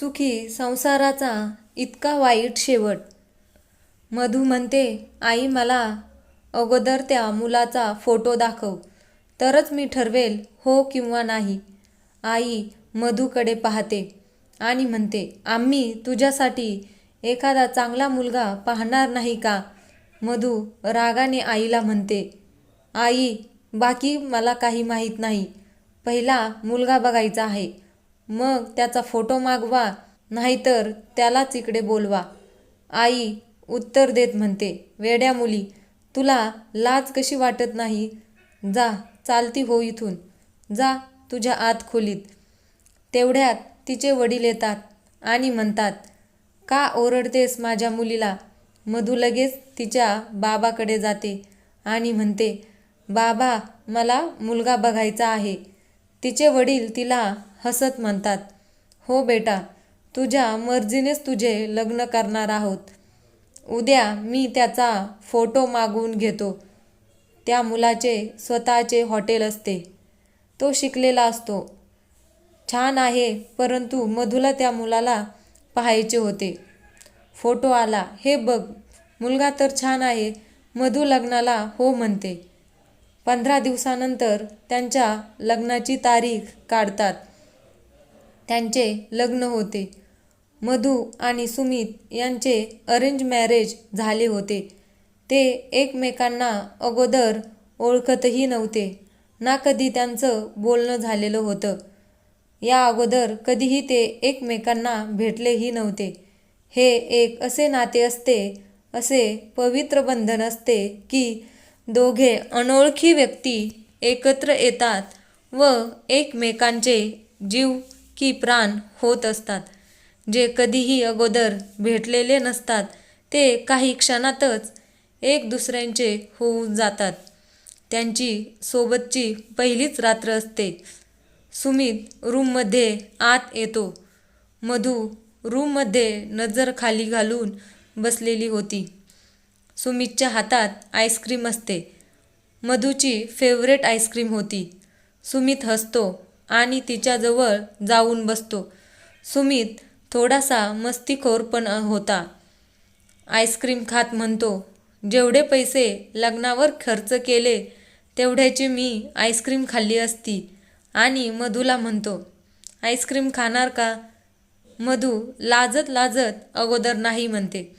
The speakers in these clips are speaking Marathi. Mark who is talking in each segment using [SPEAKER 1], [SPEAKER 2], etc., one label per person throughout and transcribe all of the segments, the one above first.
[SPEAKER 1] सुखी संसाराचा इतका वाईट शेवट. मधू म्हणते आई मला अगोदर त्या मुलाचा फोटो दाखव. तरच मी ठरवेल हो किंवा नाही आई मधूकडे पाहते आणि म्हणते आम्ही तुझ्यासाठी एखादा चांगला मुलगा पाहणार नाही का मधू रागाने आईला म्हणते आई बाकी मला काही माहीत नाही. पहिला मुलगा बघायचा आहे. मग त्याचा फोटो मागवा नाहीतर त्यालाच इकडे बोलवा. आई उत्तर देत म्हणते वेड्या मुली तुला लाज कशी वाटत नाही? जा चालती हो इथून. जा तुझ्या आत खोलीत. तेवढ्यात तिचे वडील येतात आणि म्हणतात का ओरडतेस माझ्या मुलीला? मधू लगेच तिच्या बाबाकडे जाते. आणि म्हणते बाबा मला मुलगा बघायचा आहे. तिचे वडील तिला हसत म्हणतात हो बेटा तुझ्या मर्जीनेच तुझे लग्न करणार आहोत. उद्या मी त्याचा फोटो मागवून घेतो. त्या मुलाचे स्वतःचे हॉटेल असते. तो शिकलेला असतो. छान आहे परंतु मधुला त्या मुलाला पाहायचे होते. फोटो आला हे बघ मुलगा तर छान आहे मधू लग्नाला हो म्हणते. पंधरा दिवसानंतर त्यांच्या लग्नाची तारीख काढतात. त्यांचे लग्न होते. मधू आणि सुमित यांचे अरेंज मॅरेज झाले होते. ते एकमेकांना अगोदर ओळखतही नव्हते. ना कधी त्यांचं बोलणं झालेलं होतं. या अगोदर कधीही ते एकमेकांना भेटलेही नव्हते. हे एक असे नाते असते असे पवित्र बंधन असते की दोघे अनोळखी व्यक्ती एकत्र येतात व एकमेकांचे जीव की प्राण होत असतात. जे कधीही अगोदर भेटलेले नसतात ते काही क्षणातच एक दुसऱ्यांचे होऊन जातात. त्यांची सोबतची पहिलीच रात्र असते. सुमित रूममध्ये आत येतो. मधू रूममध्ये नजर खाली घालून बसलेली होती. सुमितच्या हातात आईस्क्रीम असते. मधूची फेवरेट आईस्क्रीम होती. सुमित हसतो. आणि तिच्याजवळ जाऊन बसतो. सुमित थोडासा मस्तीखोर पण होता. आईस्क्रीम खात म्हणतो जेवढे पैसे लग्नावर खर्च केले तेवढ्याची मी आईस्क्रीम खाल्ली असती. आणि मधूला म्हणतो आईस्क्रीम खाणार का? मधू लाजत लाजत अगोदर नाही म्हणते.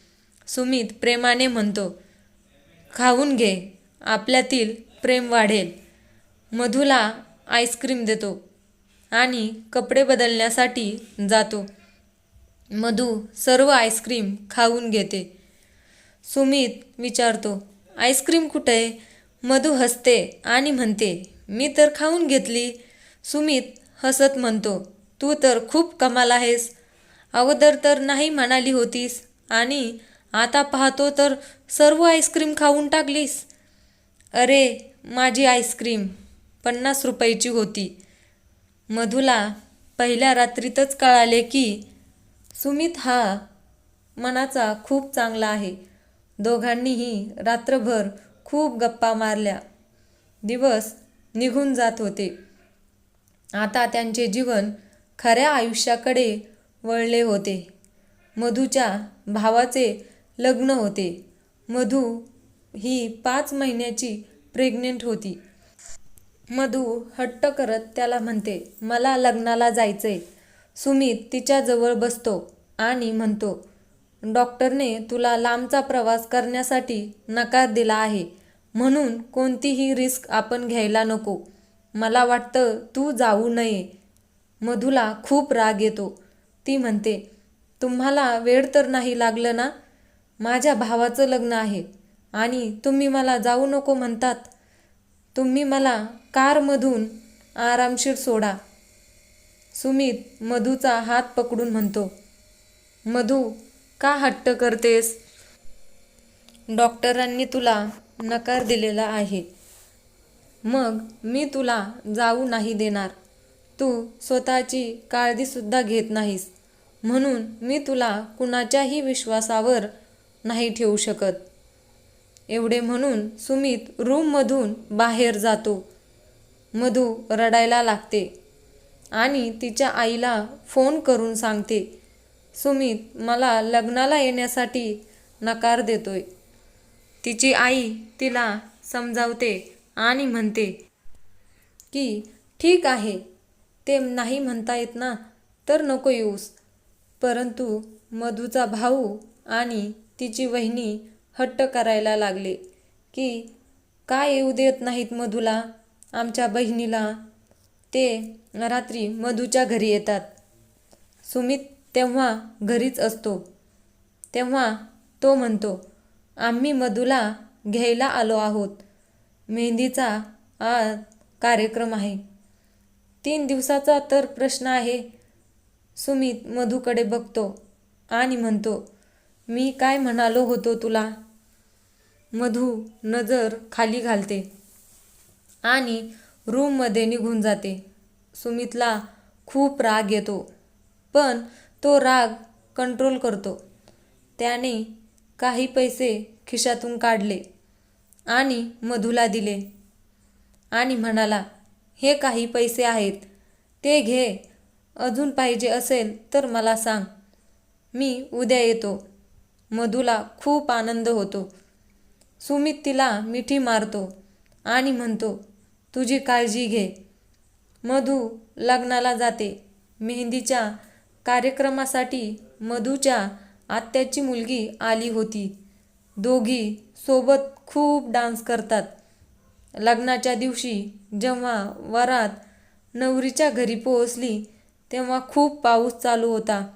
[SPEAKER 1] सुमित प्रेमाने म्हणतो खाऊन घे आपल्यातील प्रेम वाढेल. मधूला आईस्क्रीम देतो. आणि कपडे बदलण्यासाठी जातो. मधू सर्व आईस्क्रीम खाऊन घेते. सुमित विचारतो आईस्क्रीम कुठे आहे? मधू हसते आणि म्हणते मी तर खाऊन घेतली. सुमित हसत म्हणतो तू तर खूप कमाल आहेस. अगोदर तर नाही म्हणाली होतीस आणि आता पाहतो तर सर्व आईस्क्रीम खाऊन टाकलीस. अरे माझी आईस्क्रीम पन्नास रुपयाची होती. मधूला पहिल्या रात्रीतच कळाले की सुमित हा मनाचा खूप चांगला आहे. दोघांनीही रात्रभर खूप गप्पा मारल्या. दिवस निघून जात होते. आता त्यांचे जीवन खऱ्या आयुष्याकडे वळले होते. मधूच्या भावाचे लग्न होते. मधू ही पाच महिन्याची प्रेग्नेंट होती. मधू हट्ट करत त्याला म्हणते मला लग्नाला जायचंय. सुमित तिच्याजवळ बसतो आणि म्हणतो डॉक्टरने तुला लांबचा प्रवास करण्यासाठी नकार दिला आहे म्हणून कोणतीही रिस्क आपण घ्यायला नको. मला वाटतं तू जाऊ नये. मधूला खूप राग येतो. ती म्हणते तुम्हाला वेळ तर नाही लागलं ना? माझ्या भावाचं लग्न आहे आणि तुम्ही मला जाऊ नको म्हणतात. तुम्ही मला कारमधून आरामशीर सोडा. सुमित मधूचा हात पकडून म्हणतो मधू का हट्ट करतेस? डॉक्टरांनी तुला नकार दिलेला आहे. मग मी तुला जाऊ नाही देणार. तू स्वतःची काळजीसुद्धा घेत नाहीस. म्हणून मी तुला कुणाच्याही विश्वासावर नाही ठेवू शकत. एवढे म्हणून सुमित रूममधून बाहेर जातो. मधू रडायला लागते आणि तिच्या आईला फोन करून सांगते सुमित मला लग्नाला येण्यासाठी नकार देतोय. तिची आई तिला समजावते आणि म्हणते की ठीक आहे ते नाही म्हणता येत ना तर नको येऊस. परंतु मधूचा भाऊ आणि तिची वहिनी हट्ट करायला लागले की काय येऊ देत नाहीत मधूला आमच्या बहिणीला? ते रात्री मधूच्या घरी येतात. सुमित तेव्हा घरीच असतो. तेव्हा तो म्हणतो आम्ही मधूला घ्यायला आलो आहोत. मेहंदीचा आज कार्यक्रम आहे. तीन दिवसाचा तर प्रश्न आहे. सुमित मधूकडे बघतो आणि म्हणतो मी काय म्हणालो होतो तुला? मधू नजर खाली घालते आणि रूममध्ये निघून जाते. सुमितला खूप राग येतो पण तो राग कंट्रोल करतो. त्याने काही पैसे खिशातून काढले आणि मधूला दिले आणि म्हणाला हे काही पैसे आहेत ते घे. अजून पाहिजे असेल तर मला सांग. मी उद्या येतो. मधूला खूप आनंद होतो. सुमित तिला मिठी मारतो आणि म्हणतो तुझी काळजी घे. मधू लग्नाला जाते. मेहंदीच्या कार्यक्रमासाठी मधूच्या आत्याची मुलगी आली होती. दोघी सोबत खूप डान्स करतात. लग्नाच्या दिवशी जेव्हा वरात नवरीच्या घरी पोहोचली तेव्हा खूप पाऊस चालू होता.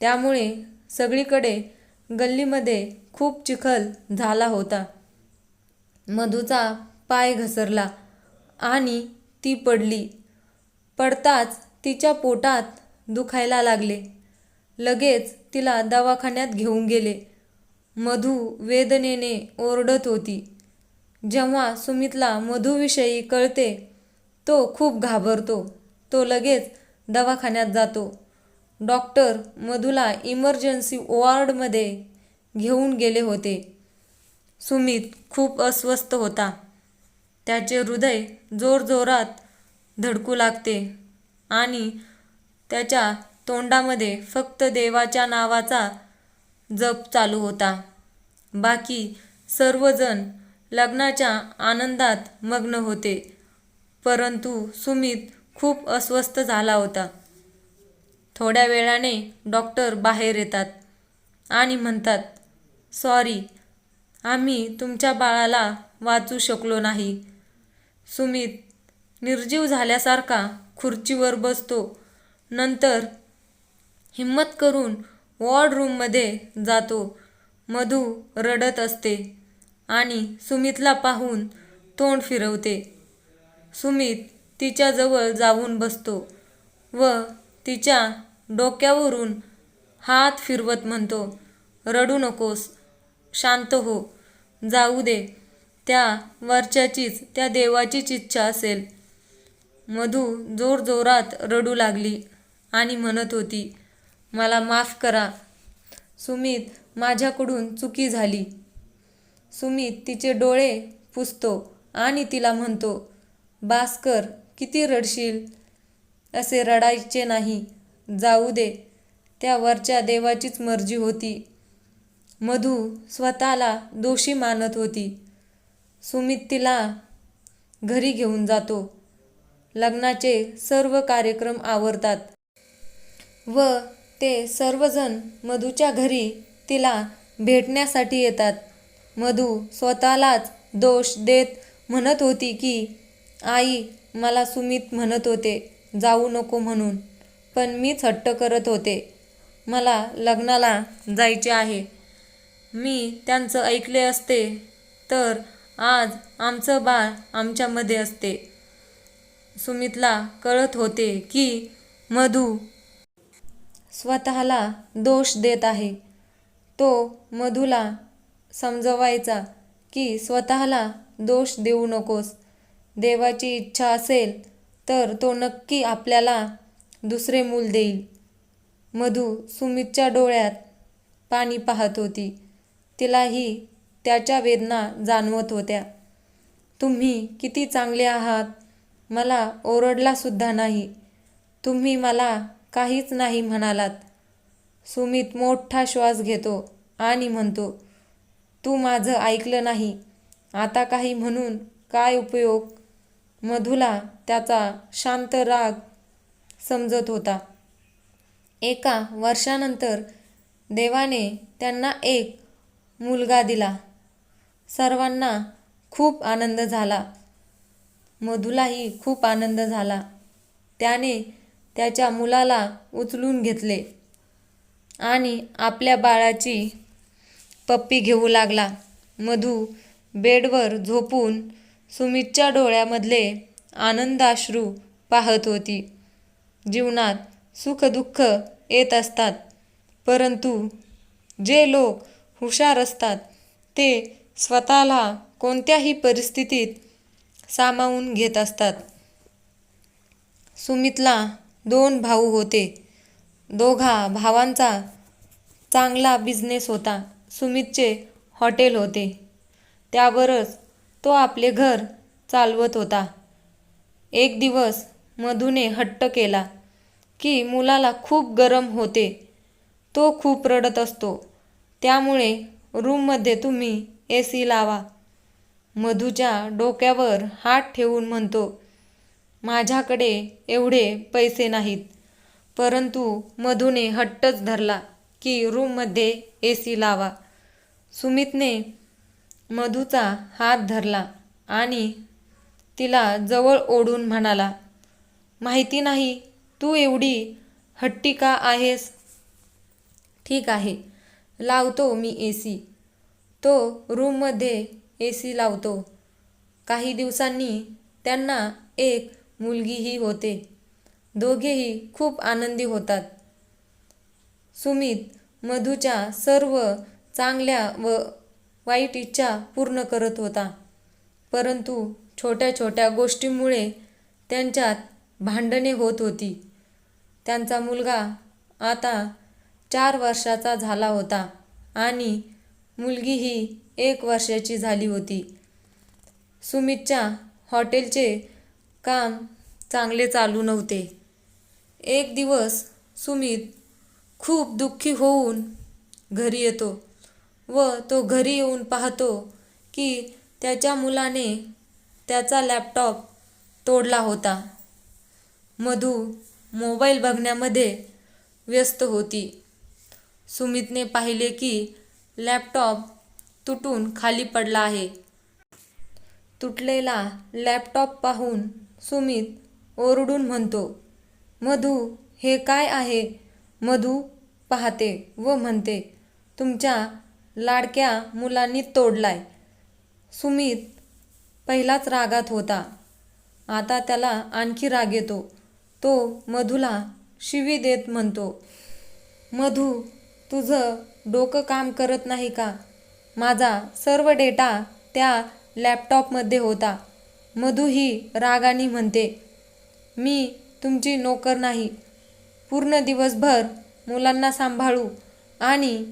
[SPEAKER 1] त्यामुळे सगळीकडे गल्लीमध्ये खूप चिखल झाला होता. मधूचा पाय घसरला आणि ती पडली. पडताच तिच्या पोटात दुखायला लागले. लगेच तिला दवाखान्यात घेऊन गेले. मधू वेदनेने ओरडत होती. जेव्हा सुमितला मधूविषयी कळते तो खूप घाबरतो. तो लगेच दवाखान्यात जातो. डॉक्टर मधुला इमर्जन्सी वॉर्डमध्ये घेऊन गेले होते. सुमित खूप अस्वस्थ होता. त्याचे हृदय जोरजोरात धडकू लागते आणि त्याच्या तोंडामध्ये फक्त देवाच्या नावाचा जप चालू होता. बाकी सर्वजण लग्नाच्या आनंदात मग्न होते परंतु सुमित खूप अस्वस्थ झाला होता. थोड्या वेळाने डॉक्टर बाहेर येतात आणि म्हणतात सॉरी आम्ही तुमच्या बाळाला वाचू शकलो नाही. सुमित निर्जीव झाल्यासारखा खुर्चीवर बसतो. नंतर हिम्मत करून वॉर्ड रूममध्ये जातो. मधू रडत असते आणि सुमितला पाहून तोंड फिरवते. सुमित तिच्याजवळ जाऊन बसतो व तिच्या डोक्यावरून हात फिरवत म्हणतो रडू नकोस शांत हो. जाऊ दे. त्या वरच्याचीच त्या देवाचीच इच्छा असेल. मधू जोरजोरात रडू लागली आणि म्हणत होती मला माफ करा. सुमित माझ्याकडून चुकी झाली. सुमित तिचे डोळे पुसतो आणि तिला म्हणतो भास्कर किती रडशील? असे रडायचे नाही. जाऊ दे. त्या वरच्या देवाचीच मर्जी होती. मधू स्वतःला दोषी मानत होती. सुमित तिला घरी घेऊन जातो. लग्नाचे सर्व कार्यक्रम आवरतात. व ते सर्वजण मधूच्या घरी तिला भेटण्यासाठी येतात. मधू स्वतःलाच दोष देत म्हणत होती की आई मला सुमित म्हणत होते जाऊ नको म्हणून. पण मीच हट्ट करत होते. मला लग्नाला जायचे आहे. मी त्यांचं ऐकले असते तर आज आमचं बाळ आमच्यामध्ये असते. सुमितला कळत होते की मधू स्वतःला दोष देत आहे. तो मधूला समजवायचा की स्वतःला दोष देऊ नकोस. देवाची इच्छा असेल तर तो नक्की आपल्याला दुसरे मूल देईल. मधू सुमितच्या डोळ्यात पाणी पाहत होती. तिलाही त्याच्या वेदना जाणवत होत्या. तुम्ही किती चांगले आहात. मला ओरडलासुद्धा नाही. तुम्ही मला काहीच नाही म्हणालात. सुमित मोठा श्वास घेतो आणि म्हणतो तू माझं ऐकलं नाही. आता काही म्हणून काय उपयोग? मधूला त्याचा शांत राग समजत होता. एका वर्षानंतर देवाने त्यांना एक मुलगा दिला. सर्वांना खूप आनंद झाला. मधूलाही खूप आनंद झाला. त्याने त्याच्या मुलाला उचलून घेतले आणि आपल्या बाळाची पप्पी घेऊ लागला. मधू बेडवर झोपून सुमितच्या डोळ्यामधले आनंदाश्रू पाहत होती. जीवनात सुखदुःख येत असतात. परंतु जे लोक हुशार असतात ते स्वतःला कोणत्याही परिस्थितीत सामावून घेत असतात. सुमितला दोन भाऊ होते. दोघा भावांचा चांगला बिझनेस होता. सुमितचे हॉटेल होते. त्यावरच तो आपले घर चालवत होता. एक दिवस मधूने हट्ट केला. की मुलाला खूप गरम होते. तो खूप रडत असतो. त्यामुळे रूममध्ये तुम्ही ए सी लावा. मधूच्या डोक्यावर हात ठेवून म्हणतो माझ्याकडे एवढे पैसे नाहीत. परंतु मधूने हट्टच धरला की रूममध्ये ए सी लावा. सुमितने मधूचा हात धरला आणि तिला जवळ ओढून म्हणाला माहिती नाही तू एवढी हट्टी का आहेस? ठीक आहे. लावतो मी ए सी तो रूममध्ये ए सी लावतो. काही दिवसांनी त्यांना एक मुलगीही होते. दोघेही खूप आनंदी होतात. सुमित मधूच्या सर्व चांगल्या व वाईट इच्छा पूर्ण करत होता. परंतु छोट्या छोट्या गोष्टींमुळे त्यांच्यात भांडणे होत होती. त्यांचा मुलगा आता चार वर्षाचा झाला होता आणि मुलगी ही एक वर्षाची झाली होती. सुमितच्या हॉटेलचे काम चांगले चालू नव्हते. एक दिवस सुमित खूप दुःखी होऊन घरी येतो व तो घरी येऊन पाहतो की त्याच्या मुलाने त्याचा लॅपटॉप तोडला होता. मधू मोबाईल बघण्यामध्ये व्यस्त होती. सुमितने पाहिले की लॅपटॉप तुटून खाली पडला आहे. तुटलेला लॅपटॉप पाहून सुमित ओरडून म्हणतो मधू हे काय आहे? मधू पाहते व म्हणते तुमच्या लाडक्या मुलांनी तोडलाय. सुमित पहिलाच रागात होता. आता त्याला आणखी राग येतो. तो मधूला शिवी देत म्हणतो मधू तुझं डोकं काम करत नाही का? माझा सर्व डेटा त्या लॅपटॉपमध्ये होता. मधू ही रागानी म्हणते मी तुमची नोकर नाही. पूर्ण दिवसभर मुलांना सांभाळू आणि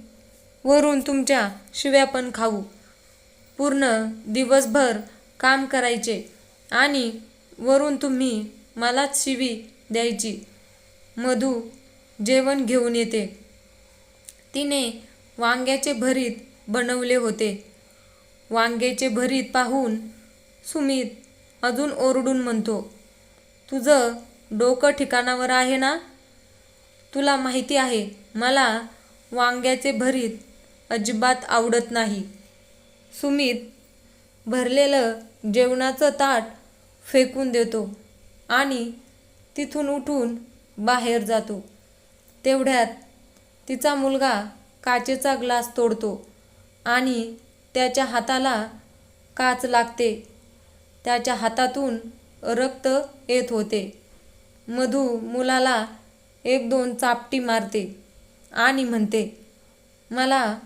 [SPEAKER 1] वरून तुमच्या शिव्या पण खाऊ. पूर्ण दिवसभर काम करायचे आणि वरून तुम्ही मलाच शिवी द्यायची. मधू जेवण घेऊन येते. तिने वांग्याचे भरीत बनवले होते. वांग्याचे भरीत पाहून सुमित अजून ओरडून म्हणतो तुझं डोकं ठिकाणावर आहे ना? तुला माहिती आहे मला वांग्याचे भरीत अजिबात आवडत नाही. सुमित भरलेलं जेवणाचं ताट फेकून देतो आणि तिथून उठून बाहेर जातो. तेवढ्यात तिचा मुलगा काचेचा ग्लास तोडतो आणि त्याच्या हाताला काच लागते. त्याच्या हातातून रक्त येत होते. मधू मुलाला एक दोन चापटी मारते आणि म्हणते मला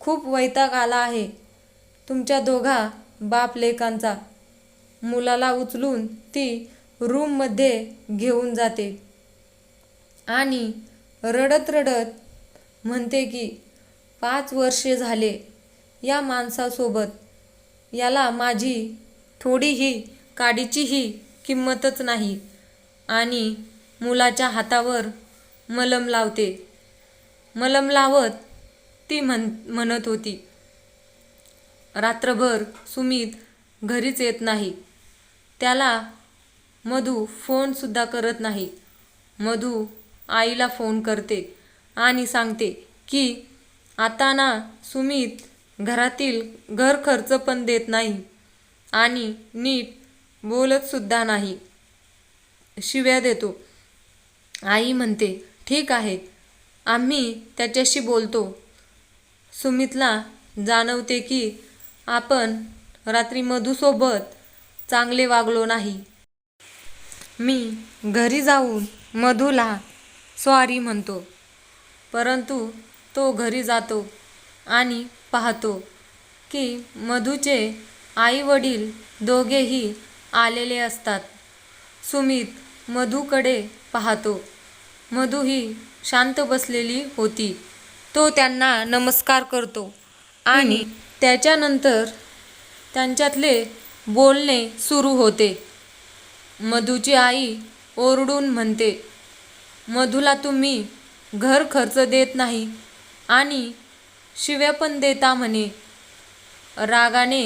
[SPEAKER 1] खूप वैताग आला आहे. तुमच्या दोघा बाप लेकांचा. मुलाला उचलून ती रूममध्ये घेऊन जाते. आणि रडत रडत म्हणते की पाच वर्षे झाले या माणसासोबत. याला माझी थोडीही काडीचीही किंमतच नाही. आणि मुलाच्या हातावर मलम लावते. मलम लावत ती म्हण म्हणत होती. रात्रभर सुमित घरीच येत नाही. त्याला मधू फोनसुद्धा करत नाही. मधू आईला फोन करते आणि सांगते की आता ना सुमित घरातील घर खर्च पण देत नाही आणि नीट बोलतसुद्धा नाही. शिव्या देतो. आई म्हणते ठीक आहे आम्ही त्याच्याशी बोलतो. सुमितला जाणवते की आपण रात्री मधूसोबत चांगले वागलो नाही. मी घरी जाऊन मधूला सॉरी म्हणतो. परंतु तो घरी जातो आणि पाहतो की मधूचे आई वडील दोघेही आलेले असतात. सुमित मधूकडे पाहतो. मधू ही शांत बसलेली होती. तो त्यांना नमस्कार करतो आणि त्याच्यानंतर त्यांच्यातले बोलणे सुरू होते. मधूची आई ओरडून म्हणते मधूला तुम्ही घर खर्च देत नाही आणि शिव्या पण देता म्हणे. रागाने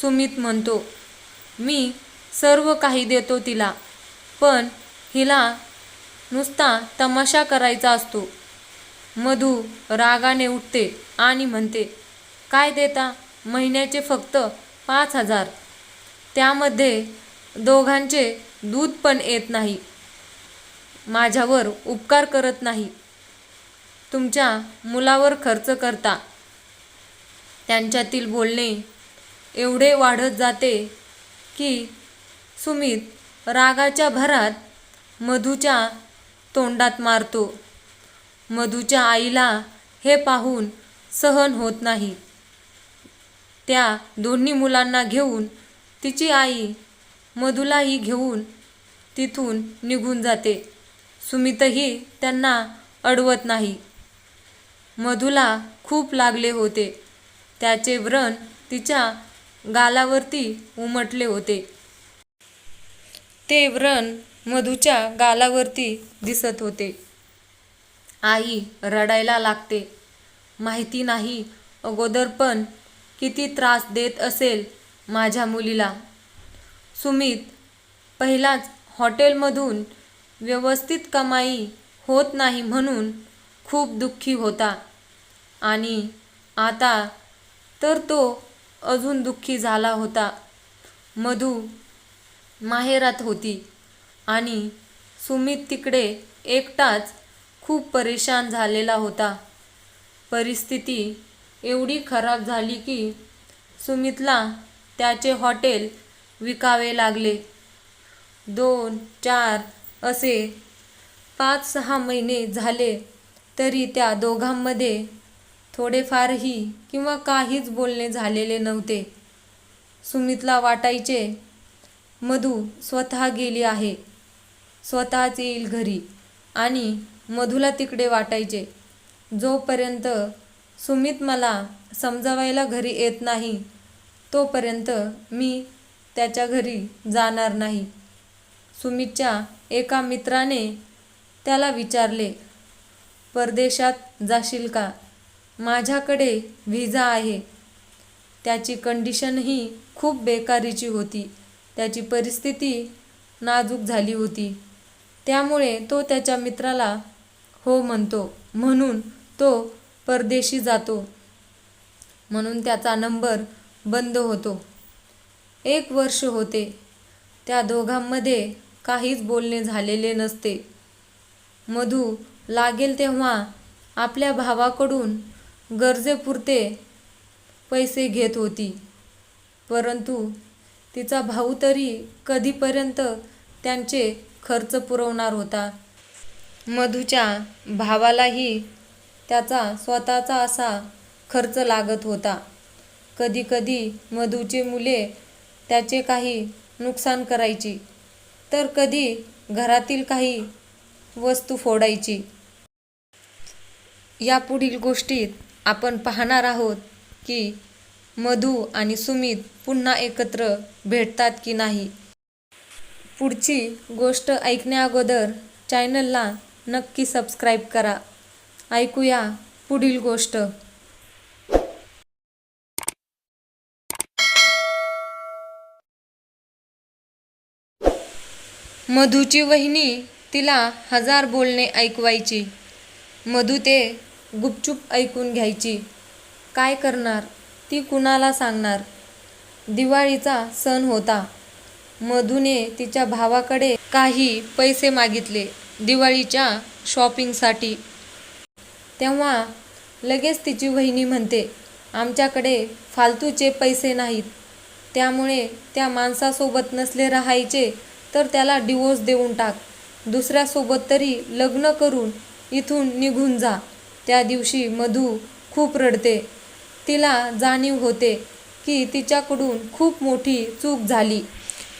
[SPEAKER 1] सुमित म्हणतो मी सर्व काही देतो तिला पण हिला नुसता तमाशा करायचा असतो. मधू रागाने उठते आणि म्हणते काय देता? महिन्याचे फक्त पाच हजार. त्यामध्ये दोघांचे दूध पण येत नाही. माझ्यावर उपकार करत नाही. तुमच्या मुलावर खर्च करता. त्यांच्यातील बोलणे एवढे वाढत जाते की सुमित रागाच्या भरात मधूच्या तोंडात मारतो. मधूच्या आईला हे पाहून सहन होत नाही. त्या दोन्ही मुलांना घेऊन तिची आई मधूलाही घेऊन तिथून निघून जाते. सुमितही त्यांना अडवत नाही. मधूला खूप लागले होते. त्याचे व्रण तिच्या गालावरती उमटले होते. ते व्रण मधूच्या गालावरती दिसत होते. आई रडायला लागते. माहिती नाही अगोदर पण किती त्रास देत असेल माझ्या मुलीला. सुमित पहिलाच हॉटेलमधून व्यवस्थित कमाई होत नाही म्हणून खूप दुःखी होता. आणि आता तर तो अजून दुःखी झाला होता. मधू माहेरात होती आणि सुमित तिकडे एकटाच खूप परेशान झालेला होता. परिस्थिती एवढी खराब झाली की सुमितला त्याचे हॉटेल विकावे लागले. दोन चार असे पाच सहा महिने झाले तरी त्या दोघांमध्ये थोडेफारही किंवा काहीच बोलणे झालेले नव्हते. सुमितला वाटायचे मधू स्वतः गेली आहे. स्वतःच येईल घरी. आणि मधूला तिकडे वाटायचे जोपर्यंत सुमित मला समजावायला घरी येत नाही तोपर्यंत मी त्याच्या घरी जाणार नाही. सुमितच्या एका मित्राने त्याला विचारले परदेशात जाशील का? माझ्याकडे व्हिजा आहे. त्याची कंडिशनही खूप बेकारीची होती. त्याची परिस्थिती नाजूक झाली होती. त्यामुळे तो त्याच्या मित्राला हो म्हणतो. म्हणून तो परदेशी जातो. म्हणून त्याचा नंबर बंद होतो. एक वर्ष होते. त्या दोघांमध्ये काहीच बोलणे झालेले नसते. मधू लागेल तेव्हा आपल्या भावाकडून गरजेपुरते पैसे घेत होती. परंतु तिचा भाऊ तरी कधीपर्यंत त्यांचे खर्च पुरवणार होता? मधूच्या भावालाही त्याचा स्वतःचा असा खर्च लागत होता. कधीकधी मधूचे मुले त्याचे काही नुकसान करायची. तर कधी घरातील काही वस्तू फोडायची. या पुढील गोष्टीत आपण पाहणार आहोत की मधू आणि सुमित पुन्हा एकत्र भेटतात की नाही. पुढची गोष्ट ऐकण्याअगोदर चॅनलला नक्की सबस्क्राईब करा. ऐकूया पुढील गोष्ट. मधूची वहिनी तिला हजार बोलणे ऐकवायची. मधू ते गुपचूप ऐकून घ्यायची. काय करणार? ती कुणाला सांगणार? दिवाळीचा सण होता. मधूने तिच्या भावाकडे काही पैसे मागितले दिवाळीच्या शॉपिंगसाठी. तेव्हा लगेच तिची वहिनी म्हणते आमच्याकडे फालतूचे पैसे नाहीत. त्यामुळे त्या माणसासोबत नसले राहायचे तर त्याला डिवोर्स देऊन टाक. दुसऱ्यासोबत तरी लग्न करून इथून निघून जा. त्या दिवशी मधू खूप रडते. तिला जाणीव होते की तिच्याकडून खूप मोठी चूक झाली.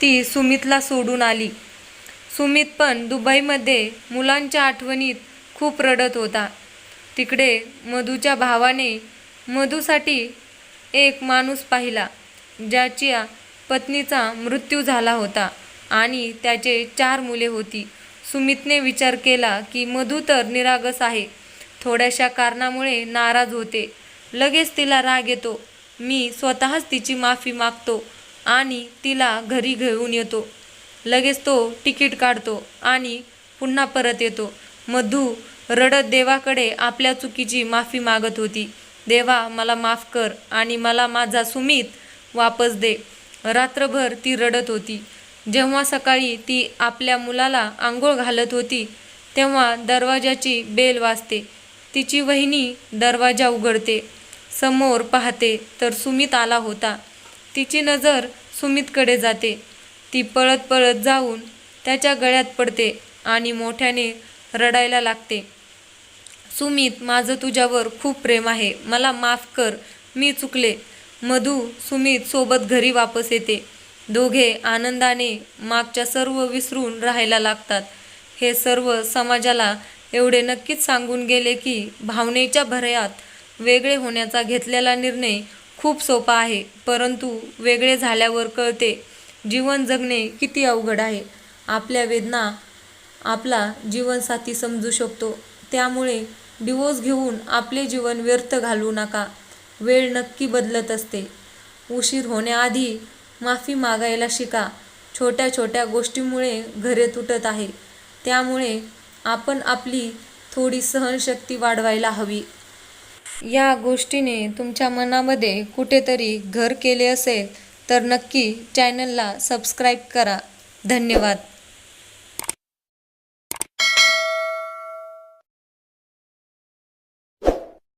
[SPEAKER 1] ती सुमितला सोडून आली. सुमित पण दुबईमध्ये मुलांच्या आठवणीत खूप रडत होता. तिकडे मधूच्या भावाने मधूसाठी एक माणूस पाहिला ज्याच्या पत्नीचा मृत्यू झाला होता. आणि त्याचे चार मुले होती. सुमितने विचार केला की मधू तर निरागस आहे. थोड्याशा कारणामुळे नाराज होते. लगेच तिला राग येतो. मी स्वतःच तिची माफी मागतो आणि तिला घरी घेऊन येतो. लगेच तो तिकीट काढतो आणि पुन्हा परत येतो. मधू रडत देवाकडे आपल्या चुकीची माफी मागत होती. देवा मला माफ कर आणि मला माझा सुमित वापस दे. रात्रभर ती रडत होती. जेव्हा सकाळी ती आपल्या मुलाला आंघोळ घालत होती तेव्हा दरवाजाची बेल वाजते. तिची वहिनी दरवाजा उघडते. समोर पाहते तर सुमित आला होता. तिची नजर सुमितकडे जाते. ती पळत पळत जाऊन त्याच्या गळ्यात पडते आणि मोठ्याने रडायला लागते. सुमित माझं तुझ्यावर खूप प्रेम आहे. मला माफ कर. मी चुकले. मधू सुमित सोबत घरी वापस येते. दोघे आनंदाने मागच्या सर्व विसरून राहायला लागतात. हे सर्व समाजाला एवढे नक्कीच सांगून गेले की भावनेच्या भरयात वेगळे होण्याचा घेतलेला निर्णय खूप सोपा आहे परंतु वेगळे झाल्यावर कळते जीवन जगणे किती अवघड आहे. आपल्या वेदना आपला जीवनसाथी समजू शकतो. त्यामुळे डिवोर्स घेऊन आपले जीवन व्यर्थ घालवू नका. वेळ नक्की बदलत असते. उशीर होण्याआधी माफी मागायला शिका. छोट्या छोट्या गोष्टीमुळे घरे तुटत आहे. त्यामुळे आपण आपली थोडी सहनशक्ती वाढवायला हवी. या गोष्टीने तुमच्या मनामध्ये कुठेतरी घर केले असेल तर नक्की चॅनलला सबस्क्राईब करा. धन्यवाद.